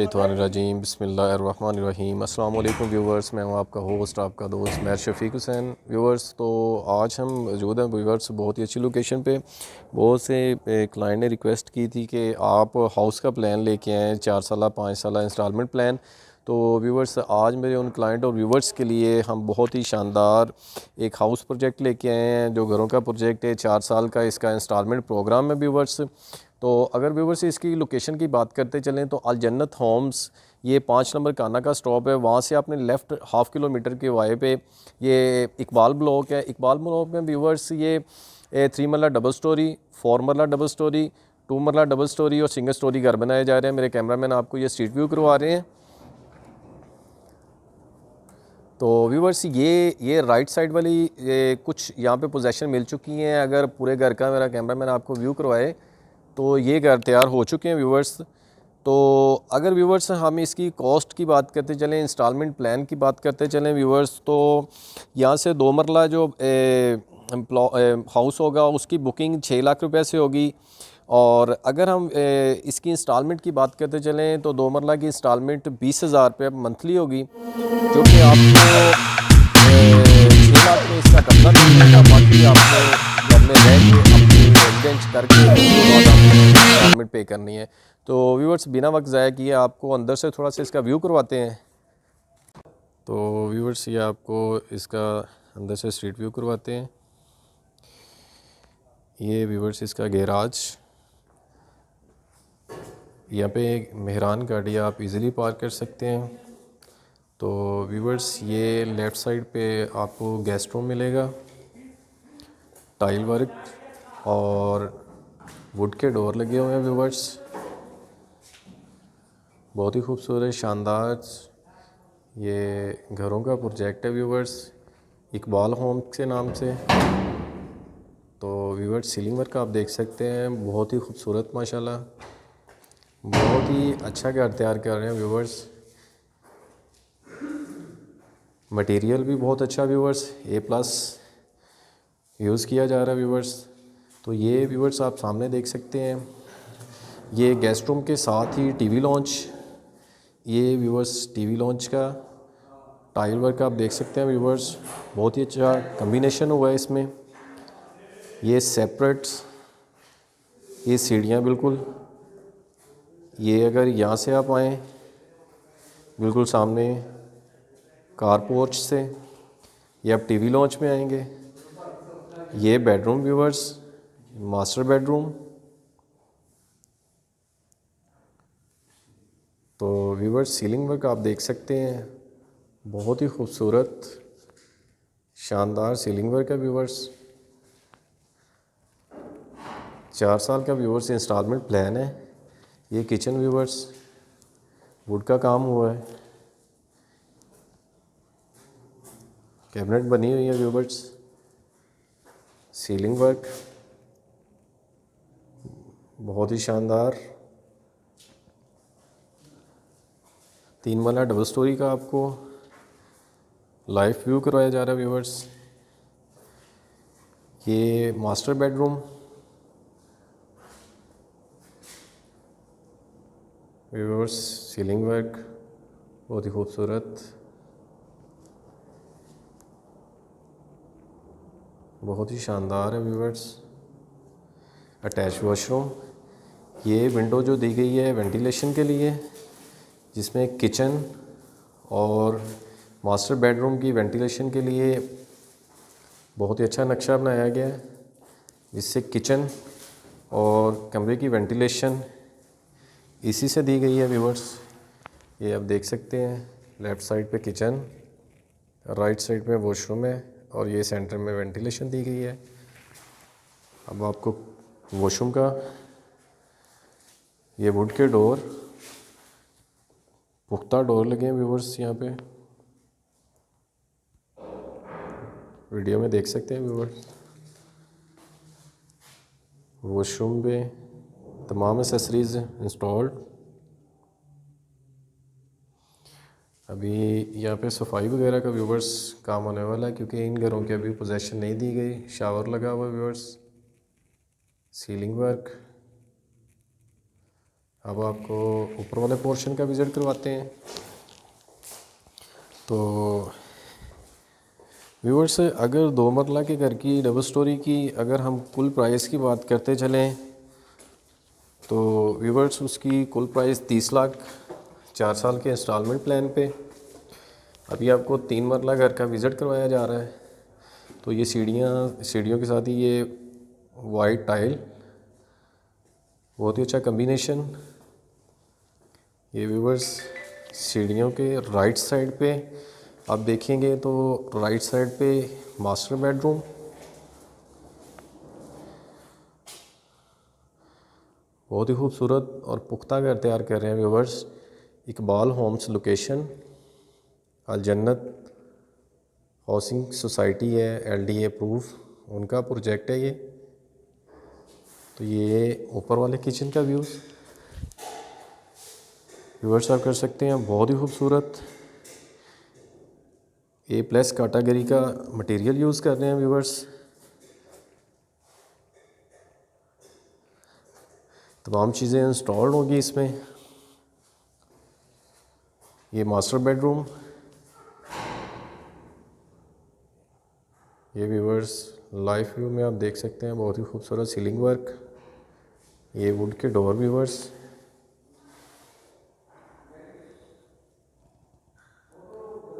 मिनशैतवानरजीम बसमीम अल्लाम व्यूवर्स, मैं हूँ आपका होस्ट, आपका दोस्त मैं शफ़ीक हुसैन। व्यूवर्स तो आज हम मौजूद हैं व्यूवर्स बहुत ही अच्छी लोकेशन पे। बहुत से क्लाइंट ने रिक्वेस्ट की थी कि आप हाउस का प्लान लेके आएँ, चार साल, पाँच साल इंस्टॉलमेंट प्लान तो व्यूवर्स, आज मेरे उन क्लाइंट और व्यूवर्स के लिए हम बहुत ही शानदार एक हाउस प्रोजेक्ट लेके आए हैं, जो घरों का प्रोजेक्ट है, चार साल का इसका इंस्टॉलमेंट प्रोग्राम है व्यूवर्स। तो अगर व्यूवर्स इसकी लोकेशन की बात करते चलें तो अलजन्नत होम्स ये पाँच नंबर काना का स्टॉप है। वहाँ से आपने लेफ़्ट हाफ़ किलोमीटर के वाए पे ये इकबाल ब्लॉक है। इकबाल ब्लॉक में व्यूवर्स ये three marla double storey four marla double storey two marla double storey और सिंगल स्टोरी घर बनाए जा रहे हैं। मेरे कैमरा मैन आपको ये स्ट्रीट व्यू करवा रहे हैं। तो व्यूवर्स ये ये राइट साइड वाली, ये कुछ यहाँ पे पोजेशन मिल चुकी हैं। अगर पूरे घर का मेरा कैमरा मैन आपको व्यू करवाए तो ये घर तैयार हो चुके हैं व्यूवर्स तो अगर व्यूवर्स हम इसकी कॉस्ट की बात करते चलें इंस्टॉलमेंट प्लान की बात करते चलें व्यूवर्स तो यहाँ से दो मरला जो हाउस होगा उसकी बुकिंग छः लाख रुपए से होगी। और अगर हम ए, इसकी इंस्टॉलमेंट की बात करते चलें तो दो मरला की इंस्टॉलमेंट बीस हज़ार रुपये मंथली होगी जो कि आपको छः लाख में इसका करना मिलेगा बाकी आपको घर में रह रेजिडेंस करके पे करनी है। तो व्यूवर्स बिना वक्त ज़ाया किए आपको अंदर से थोड़ा सा इसका व्यू करवाते हैं। तो व्यूवर्स ये आपको इसका अंदर से स्ट्रीट व्यू करवाते हैं। ये व्यूवर्स इसका गैराज यहाँ पे मेहरान गाड़ी आप इजीली पार्क कर सकते हैं। तो व्यूवर्स ये लेफ़्ट साइड पे आपको गेस्ट रूम मिलेगा। टाइल वर्क और वुड के डोर लगे हुए हैं व्यूवर्स बहुत ही खूबसूरत, शानदार। ये घरों का प्रोजेक्ट है व्यूवर्स इकबाल होम के नाम से। तो व्यूवर्स सीलिंग वर्क आप देख सकते हैं। बहुत ही खूबसूरत, माशाल्लाह। बहुत ही अच्छा घर तैयार कर रहे हैं व्यूवर्स मटेरियल भी बहुत अच्छा व्यूवर्स ए प्लस यूज़ किया जा रहा है व्यूवर्स तो ये व्यूवर्स आप सामने देख सकते हैं। ये गेस्ट रूम के साथ ही टीवी लॉन्च ये व्यूवर्स टीवी लॉन्च का टाइल वर्क आप देख सकते हैं व्यूवर्स बहुत ही अच्छा कम्बिनेशन हुआ है इसमें। ये सेपरेट ये सीढ़ियाँ बिल्कुल। ये अगर यहाँ से आप आएँ, बिल्कुल सामने कार पोर्च से, ये आप टीवी लॉन्च में आएँगे। ये बेडरूम व्यूवर्स मास्टर बेडरूम तो व्यूवर्स सीलिंग वर्क आप देख सकते हैं। बहुत ही खूबसूरत, शानदार सीलिंग वर्क है व्यूवर्स चार साल का व्यूवर्स इंस्टॉलमेंट प्लान है। ये किचन व्यूवर्स वुड का काम हुआ है। कैबिनेट बनी हुई है व्यूवर्स सीलिंग वर्क बहुत ही शानदार। तीन वाला डबल स्टोरी का आपको लाइव व्यू करवाया जा रहा है व्यूवर्स ये master bedroom viewers ceiling work बहुत ही खूबसूरत। बहुत ही शानदार है व्यूवर्स अटैच वॉशरूम ये विंडो जो दी गई है वेंटिलेशन के लिए, जिसमें किचन और मास्टर बेडरूम की वेंटिलेशन के लिए बहुत ही अच्छा नक्शा बनाया गया है। जिससे किचन और कमरे की वेंटिलेशन इसी से दी गई है व्यूवर्स ये आप देख सकते हैं लेफ़्ट साइड पे किचन राइट साइड में वॉशरूम है और ये सेंटर में वेंटिलेशन दी गई है। अब आपको वॉशरूम का ये वुड के डोर पुख्ता डोर लगे हैं व्यूवर्स यहाँ पे। वीडियो में देख सकते हैं व्यूवर्स वॉशरूम पे तमाम एसेसरीज इंस्टॉल्ड अभी यहाँ पे सफ़ाई वगैरह का व्यूवर्स काम होने वाला है क्योंकि इन घरों की अभी पोजेशन नहीं दी गई। शावर लगा हुआ व्यूवर्स सीलिंग वर्क अब आपको ऊपर वाले पोर्शन का विज़िट करवाते हैं। तो व्यूअर्स अगर दो मरला के घर की डबल स्टोरी की अगर हम कुल प्राइस की बात करते चलें तो व्यूअर्स उसकी कुल प्राइस तीस लाख चार साल के इंस्टॉलमेंट प्लान पे। अभी आपको तीन मरला घर का विज़िट करवाया जा रहा है। तो ये सीढ़ियाँ, सीढ़ियों के साथ ही ये वाइट टाइल बहुत ही अच्छा कम्बिनेशन ये व्यूवर्स सीढ़ियों के राइट साइड पे आप देखेंगे तो राइट साइड पे मास्टर बेडरूम बहुत ही खूबसूरत और पुख्ता घर तैयार कर रहे हैं viewers Iqbal homes location Al Jannat housing society है एलडीए अप्रूव उनका प्रोजेक्ट है ये। तो ये ऊपर वाले किचन का व्यूज़ व्यूवर्स आप कर सकते हैं। बहुत ही खूबसूरत। ए प्लस कैटागरी का मटेरियल यूज़ कर रहे हैं व्यूवर्स तमाम चीज़ें इंस्टॉल्ड होंगी इसमें। ये मास्टर बेडरूम ये व्यूवर्स लाइफ व्यू में आप देख सकते हैं। बहुत ही खूबसूरत सीलिंग वर्क ये वुड के डोर व्यूवर्स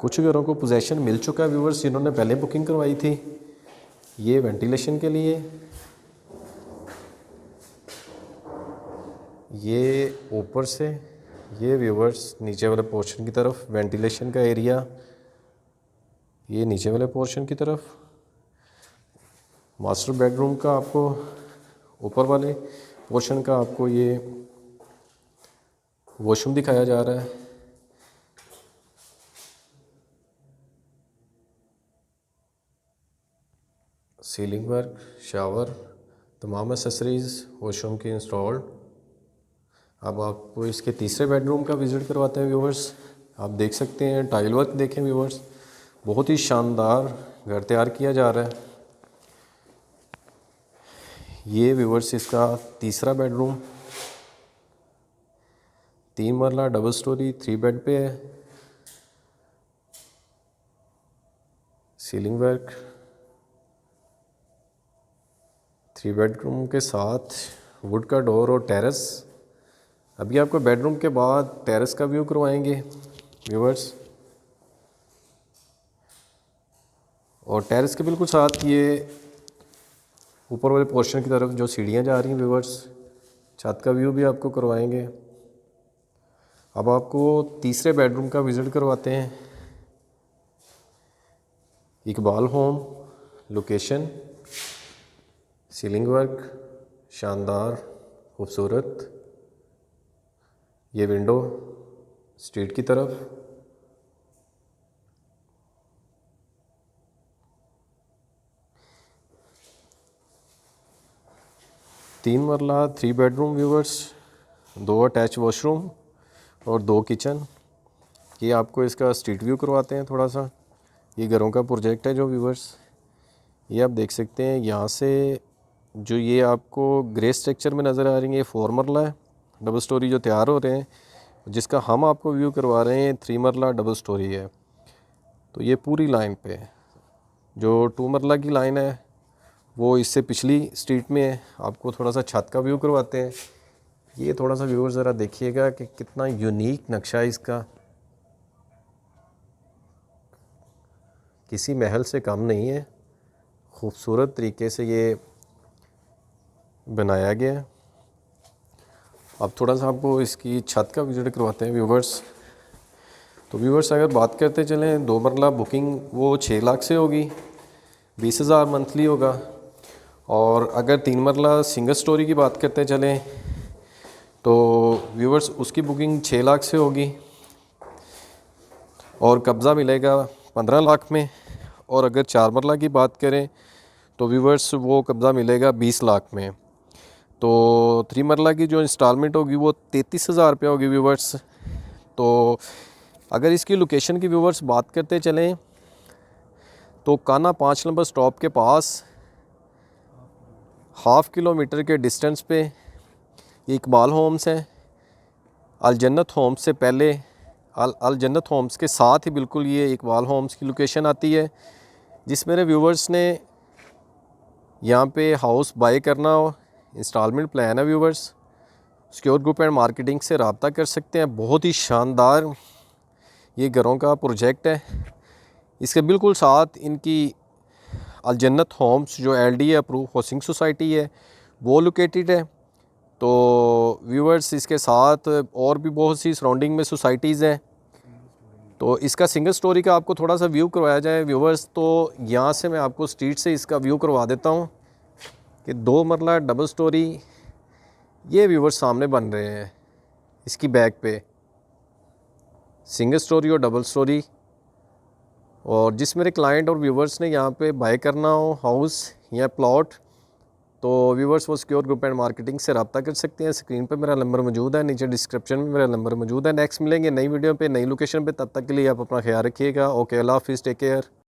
कुछ घरों को पोजेशन मिल चुका है व्यूवर्स जिन्होंने पहले बुकिंग करवाई थी। ये वेंटिलेशन के लिए। ये ऊपर से, ये व्यूवर्स नीचे वाले पोर्शन की तरफ़ वेंटिलेशन का एरिया ये नीचे वाले पोर्शन की तरफ़। मास्टर बेडरूम का आपको, ऊपर वाले पोर्शन का आपको ये वॉशरूम दिखाया जा रहा है। सीलिंग वर्क शावर तमाम एसेसरीज़ वॉशरूम की इंस्टॉल्ड अब आपको इसके तीसरे बेडरूम का विज़िट करवाते हैं व्यूवर्स आप देख सकते हैं टाइल वर्क देखें व्यूवर्स बहुत ही शानदार घर तैयार किया जा रहा है। ये व्यूवर्स इसका तीसरा बेडरूम तीन मरला डबल स्टोरी थ्री बेड पे है। सीलिंग वर्क थ्री बेडरूम के साथ वुड का डोर और टेरेस अभी आपको बेडरूम के बाद टेरेस का व्यू करवाएँगे व्यूवर्स और टेरेस के बिल्कुल साथ ये ऊपर वाले पोर्शन की तरफ़ जो सीढ़ियाँ जा रही हैं व्यूवर्स छत का व्यू भी आपको करवाएँगे। अब आपको तीसरे बेडरूम का विज़िट करवाते हैं। Iqbal home location ceiling work, शानदार, खूबसूरत। ये विंडो स्ट्रीट की तरफ़। तीन मरला थ्री बेडरूम व्यूवर्स दो अटैच वॉशरूम और दो किचन ये आपको इसका स्ट्रीट व्यू करवाते हैं थोड़ा सा। ये घरों का प्रोजेक्ट है जो व्यूवर्स ये आप देख सकते हैं यहाँ से जो ये आपको ग्रे स्ट्रक्चर में नज़र आ रही है, ये फोर मरला है डबल स्टोरी जो तैयार हो रहे हैं, जिसका हम आपको व्यू करवा रहे हैं थ्री मरला डबल स्टोरी है। तो ये पूरी लाइन पे है। जो टू मरला की लाइन है, वो इससे पिछली स्ट्रीट में है। आपको थोड़ा सा छत का व्यू करवाते हैं। ये थोड़ा सा व्यूअर ज़रा देखिएगा कि कितना यूनिक नक्शा है इसका। किसी महल से कम नहीं है। खूबसूरत तरीके से ये बनाया गया है। अब थोड़ा सा आपको इसकी छत का विज़िट करवाते हैं व्यूवर्स तो व्यूवर्स अगर बात करते चलें, दो मरला बुकिंग वो छः लाख से होगी, बीस हज़ार मंथली होगा। और अगर तीन मरला सिंगल स्टोरी की बात करते चलें तो व्यूवर्स उसकी बुकिंग छः लाख से होगी। और कब्ज़ा मिलेगा पंद्रह लाख में। और अगर चार मरला की बात करें तो व्यूवर्स वो कब्ज़ा मिलेगा बीस लाख में। तो थ्री मरला की जो इंस्टॉलमेंट होगी वो तैंतीस हज़ार रुपया होगी व्यूवर्स तो अगर इसकी लोकेशन की व्यूवर्स बात करते चलें तो काना पाँच नंबर स्टॉप के पास हाफ़ किलोमीटर के डिस्टेंस पे ये इकबाल होम्स हैं। अल जन्नत होम्स से पहले, अल अल जन्नत होम्स के साथ ही बिल्कुल ये इकबाल होम्स की लोकेशन आती है, जिस मेरे व्यूवर्स ने यहाँ पे हाउस बाय करना हो इंस्टॉलमेंट प्लान है viewers secure group and marketing से रबता कर सकते हैं। बहुत ही शानदार ये घरों का प्रोजेक्ट है। इसके बिल्कुल साथ इनकी अलजन्नत होम्स, जो L D approve housing society है, वो लोकेटेड है। तो व्यूवर्स इसके साथ और भी बहुत सी सराउंडिंग में सोसाइटीज़ हैं। तो इसका सिंगल स्टोरी का आपको थोड़ा सा व्यू करवाया जाए व्यूवर्स तो यहाँ से मैं आपको स्ट्रीट से इसका व्यू करवा देता हूँ। कि दो मरला डबल स्टोरी ये व्यूवर्स सामने बन रहे हैं इसकी बैक पे। सिंगल स्टोरी और डबल स्टोरी और जिस मेरे क्लाइंट और व्यूवर्स ने यहाँ पे बाय करना हो हाउस या प्लॉट तो व्यूवर्स वो सिक्योर ग्रुप एंड मार्केटिंग से रब्ता कर सकते हैं। स्क्रीन पे मेरा नंबर मौजूद है, नीचे डिस्क्रिप्शन में मेरा नंबर मौजूद है। नेक्स्ट मिलेंगे नई वीडियो पे, नई लोकेशन पे। तब तक के लिए आप अपना ख्याल रखिएगा। ओके अल्लाह हाफिज़ टेक केयर